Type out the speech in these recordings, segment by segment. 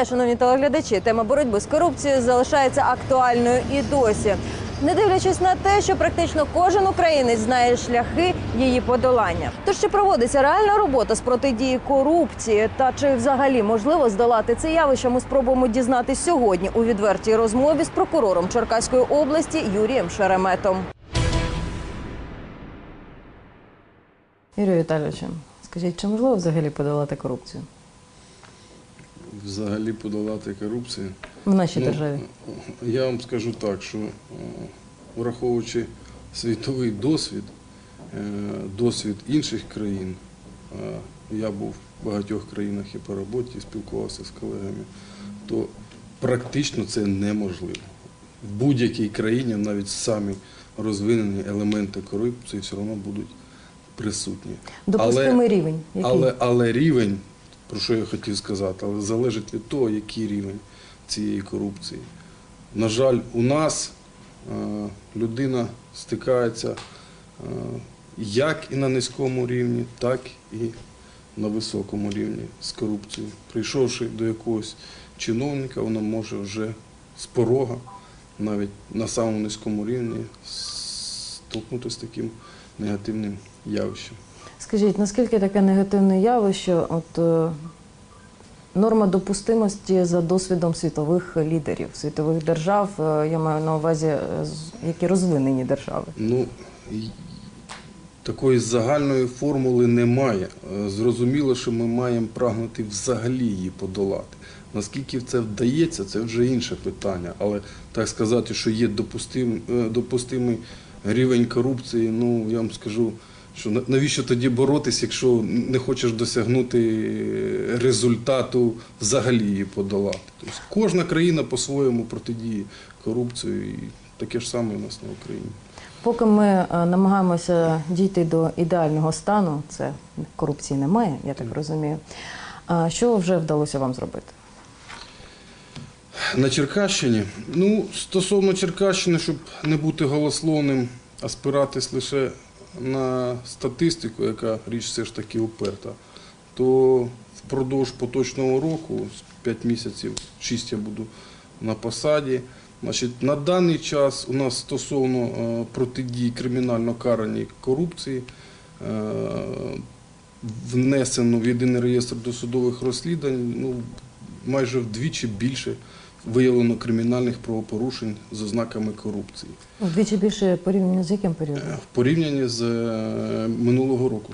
Вітаю, шановні телеглядачі. Тема боротьби з корупцією залишається актуальною і досі. Не дивлячись на те, що практично кожен українець знає шляхи її подолання. Тож чи проводиться реальна робота з протидії корупції, та чи взагалі можливо здолати це явище, ми спробуємо дізнатись сьогодні у відвертій розмові з прокурором Черкаської області Юрієм Шереметом. Юрію Віталійовичу, скажіть, чи можливо взагалі подолати корупцію взагалі подолати корупцію. в нашій Ну, державі? Я вам скажу так, що е, враховуючи світовий досвід, е, досвід інших країн, е, я був в багатьох країнах і по роботі, спілкувався з колегами, то практично це неможливо. В будь-якій країні навіть самі розвинені елементи корупції все одно будуть присутні. Допустимий рівень. Який? Але, але рівень, про що я хотів сказати, але залежить від того, який рівень цієї корупції. На жаль, у нас е, людина стикається е, як і на низькому рівні, так і на високому рівні з корупцією. Прийшовши до якогось чиновника, вона може вже з порога, навіть на самому низькому рівні, столкнутися з таким негативним явищем. Скажіть, наскільки таке негативне явище, от е, норма допустимості за досвідом світових лідерів, світових держав, е, я маю на увазі, е, які розвинені держави? Ну, такої загальної формули немає. Е, Зрозуміло, що ми маємо прагнути взагалі її подолати. Наскільки це вдається, це вже інше питання. Але так сказати, що є допустим, е, допустимий рівень корупції, ну я вам скажу, що навіщо тоді боротись, якщо не хочеш досягнути результату взагалі її подолати. Тобто кожна країна по-своєму протидіє корупцію, і таке ж саме у нас на Україні. Поки ми е, намагаємося дійти до ідеального стану, це корупції немає, я так розумію. Що вже вдалося вам зробити? На Черкащині. Ну, стосовно Черкащини, щоб не бути голословним, а спиратись лише на статистику, яка річ все ж таки уперта, то впродовж поточного року, з 5 місяців, 6 я буду на посаді. Значить, на даний час у нас стосовно е, протидії кримінально караній корупції е, внесено в єдиний реєстр досудових розслідувань ну, майже вдвічі більше виявлено кримінальних правопорушень з ознаками корупції Вдвічі більше порівняно з яким періодом? Е, в порівнянні з е, минулого року,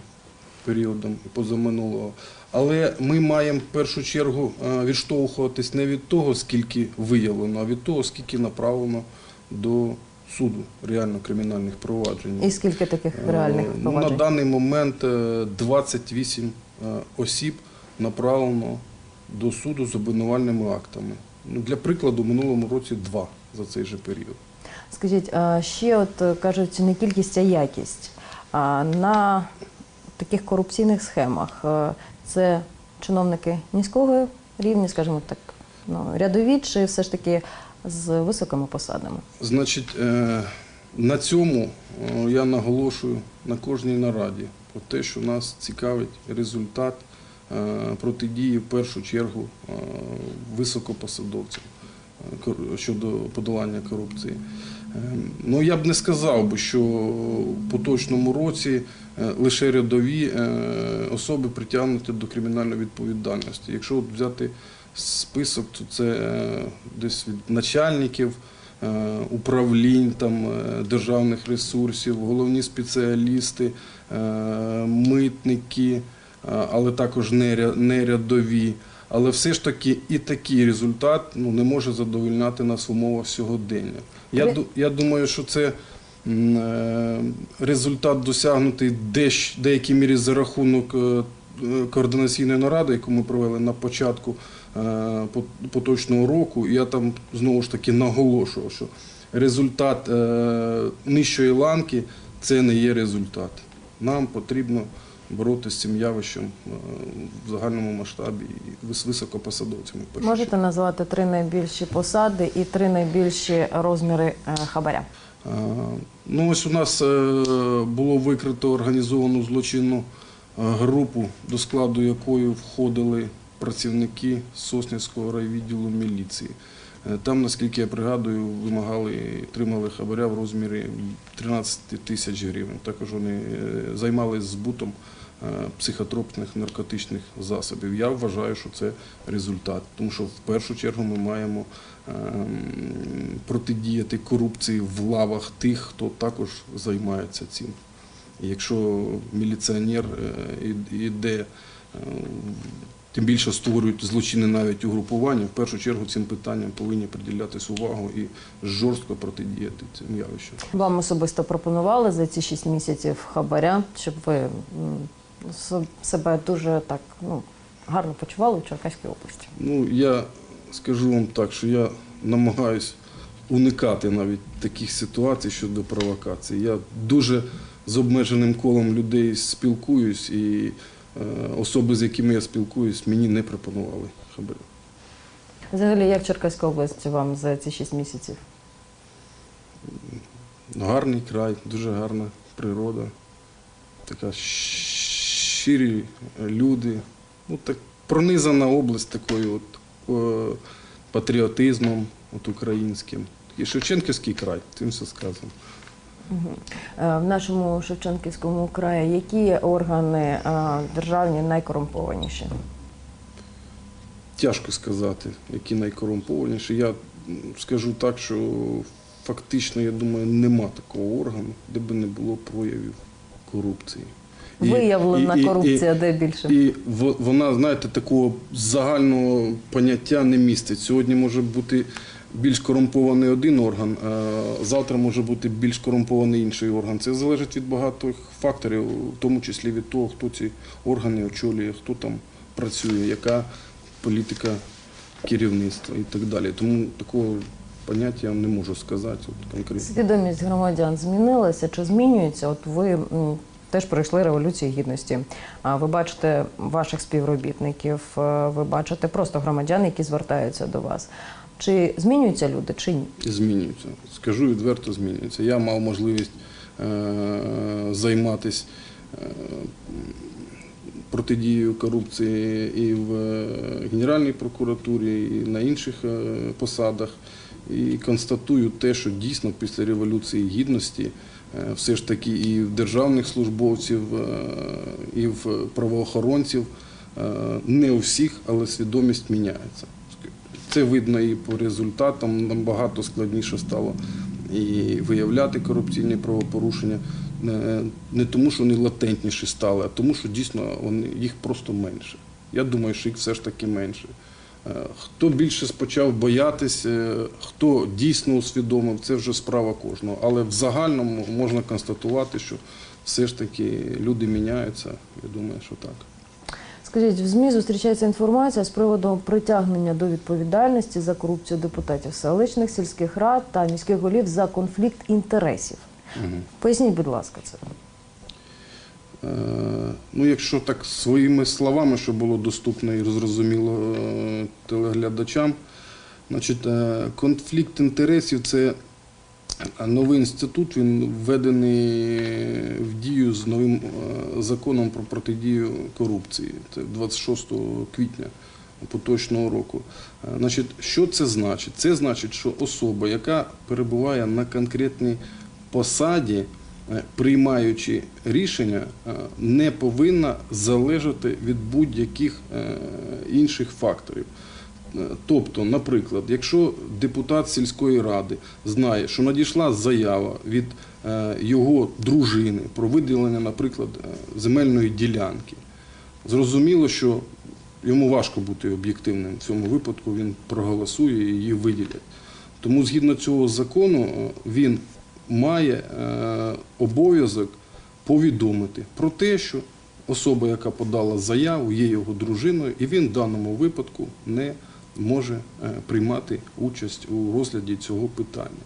періодом і позаминулого. Але ми маємо в першу чергу е, відштовхуватись не від того, скільки виявлено, а від того, скільки направлено до суду реально кримінальних проваджень. І скільки таких реальних ну, На даний момент е, 28 е, осіб направлено до суду з обвинувальними актами. Ну, для прикладу, минулому році два за цей же період. Скажіть, ще от е, кажуть, не кількість, а якість. На таких корупційних схемах е, це чиновники низького рівня, скажімо так, ну, рядові, чи все ж таки з високими посадами? Значить, е, на цьому я наголошую на кожній нараді про те, що нас цікавить результат протидії в першу чергу е, високопосадовцям е, щодо подолання корупції. Е, Ну, я б не сказав що в поточному році е, лише рядові е, особи притягнуті до кримінальної відповідальності. Якщо взяти список, то це е, десь від начальників е, управлінь там, е, державних ресурсів, головні спеціалісти, е, митники, е, але також не рядові. Але все ж таки і такий результат ну, не може задовольняти нас в умовах сьогодення. Я, я думаю, що це е, результат досягнутий дещ, деякій мірі за рахунок е, координаційної наради, яку ми провели на початку е, поточного року. Я там знову ж таки наголошував, що результат нижчої ланки це не є результат. Нам потрібно боротися з цим явищем е, в загальному масштабі і з високопосадовцями. Можете назвати три найбільші посади і три найбільші розміри е, хабаря? Е, Ну, ось у нас було викрито організовану злочинну групу, до складу якої входили працівники Соснівського райвідділу міліції. Е, Там, наскільки я пригадую, вимагали, тримали хабаря в розмірі 13 тисяч гривень. Також вони е, займалися збутом е, психотропних наркотичних засобів. Я вважаю, що це результат, тому що в першу чергу ми маємо ем, протидіяти корупції в лавах тих, хто також займається цим. Якщо міліціонер іде, тим більше створюють злочини навіть угрупування, в першу чергу цим питанням повинні приділятись увагу і жорстко протидіяти цим явищам. Вам особисто пропонували за ці 6 місяців хабаря, щоб ви себе дуже так ну, гарно почували в Черкаській області. Ну, я скажу вам так, що я намагаюсь уникати навіть таких ситуацій щодо провокацій. Я дуже з обмеженим колом людей спілкуюсь, і особи, з якими я спілкуюсь, мені не пропонували хабаря. Взагалі, як Черкаська область вам за ці 6 місяців? Гарний край, дуже гарна природа, така щирі люди. Ну, так, пронизана область такою от, е, патріотизмом от, українським. І Шевченківський край, цим все сказано. Е, В нашому Шевченківському краї які органи е, державні найкорумпованіші? Тяжко сказати, які найкорумпованіші. Я скажу так, що фактично, я думаю, нема такого органу, де би не було проявів корупції. І- Виявлена і- і- і- корупція де більше? І вона, знаєте, такого загального поняття не містить. Сьогодні може бути більш корумпований один орган, завтра може бути більш корумпований інший орган. Це залежить від багатьох факторів, в тому числі від того, хто ці органи очолює, хто там працює, яка політика керівництва і так далі. Тому такого поняття не можу сказати от, конкретно. Свідомість громадян змінилася чи змінюється? От ви теж пройшли революцію гідності. Ви бачите ваших співробітників, е, ви бачите просто громадян, які звертаються до вас. Чи змінюються люди, чи ні? Змінюються. Скажу відверто, змінюються. Я мав можливість е, займатися е, протидією корупції і в е, Генеральній прокуратурі, і на інших посадах. І констатую те, що дійсно після Революції Гідності все ж таки і в державних службовців, і в правоохоронців, не у всіх, але свідомість міняється. Це видно і по результатам. Набагато складніше стало і виявляти корупційні правопорушення. Не- Не тому, що вони латентніші стали, а тому, що дійсно вони, їх просто менше. Я думаю, що їх все ж таки менше. Е, Хто більше почав боятись, е, хто дійсно усвідомив, це вже справа кожного. Але в загальному можна констатувати, що все ж таки люди міняються. Я думаю, що так. Скажіть, в ЗМІ зустрічається інформація з приводу притягнення до відповідальності за корупцію депутатів селищних, сільських рад та міських голів за конфлікт інтересів. Поясніть, будь ласка, це. Е, Ну, якщо так своїми словами, щоб було доступно і зрозуміло е, телеглядачам, значить, е, конфлікт інтересів це новий інститут, він введений в дію з новим е, законом про протидію корупції. Це 26 квітня поточного року. Е, Значить, що це значить? Це значить, що особа, яка перебуває на конкретній посаді, е, приймаючи рішення, не повинна залежати від будь-яких інших факторів. Е, Тобто, наприклад, якщо депутат сільської ради знає, що надійшла заява від е, його дружини про виділення, наприклад, е, земельної ділянки, зрозуміло, що йому важко бути об'єктивним в цьому випадку, він проголосує і її виділять. Тому згідно цього закону він має обов'язок повідомити про те, що особа, яка подала заяву, є його дружиною, і він в даному випадку не може е, приймати участь у розгляді цього питання.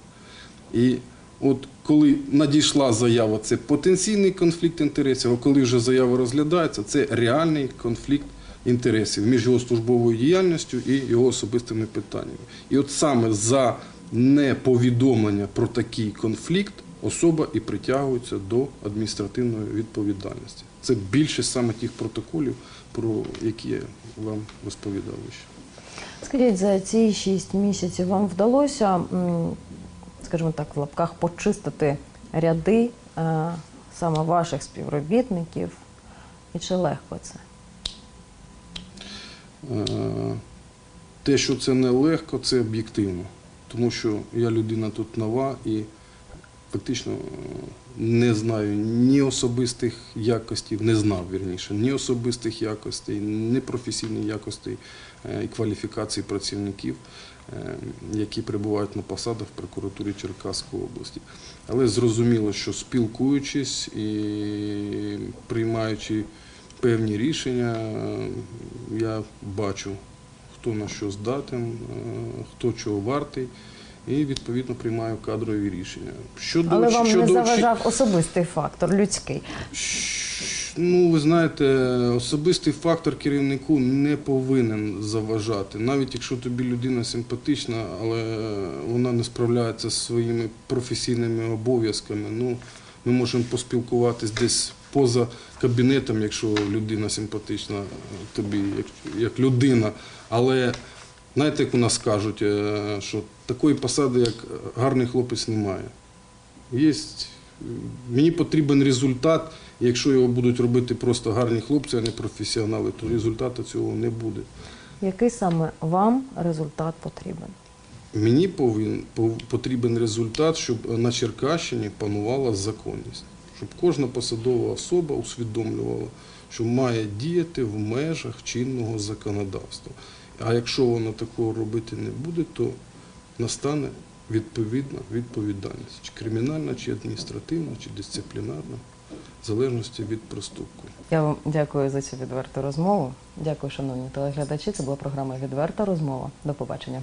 І от коли надійшла заява, це потенційний конфлікт інтересів, а коли вже заява розглядається, це реальний конфлікт інтересів між його службовою діяльністю і його особистими питаннями. І от саме за неповідомлення про такий конфлікт особа і притягується до адміністративної відповідальності. Це більше саме тих протоколів, про які я вам розповідав вище. Скажіть, за ці шість місяців вам вдалося, скажімо так, в лапках почистити ряди е, саме ваших співробітників? І чи легко це? Е, Те, що це не легко, це об'єктивно. Тому що я людина тут нова і фактично е, не знаю ні особистих якостей, не знав вірніше, ні особистих якостей, ні професійних якостей е, і кваліфікацій працівників, е, які перебувають на посадах в прокуратурі Черкаської області. Але зрозуміло, що спілкуючись і приймаючи певні рішення, я бачу, хто на що здатен, хто чого вартий, і відповідно приймаю кадрові рішення. Щодо, Але вам не щодо, заважав особистий фактор, людський. Ну, ви знаєте, особистий фактор керівнику не повинен заважати. Навіть якщо тобі людина симпатична, але вона не справляється зі своїми професійними обов'язками. Ну, ми можемо поспілкуватись десь поза кабінетом, якщо людина симпатична тобі, як, як людина. Але знаєте, як у нас кажуть, е, що такої посади, як гарний хлопець, немає. Є, мені потрібен результат, якщо його будуть робити просто гарні хлопці, а не професіонали, то результату цього не буде. Який саме вам результат потрібен? Мені повин, пов- потрібен результат, щоб на Черкащині панувала законність, щоб кожна посадова особа усвідомлювала, що має діяти в межах чинного законодавства. А якщо вона такого робити не буде, то настане відповідна відповідальність, чи кримінальна, чи адміністративна, чи дисциплінарна, в залежності від проступку. Я вам дякую за цю відверту розмову. Дякую, шановні телеглядачі. Це була програма Відверта розмова. До побачення.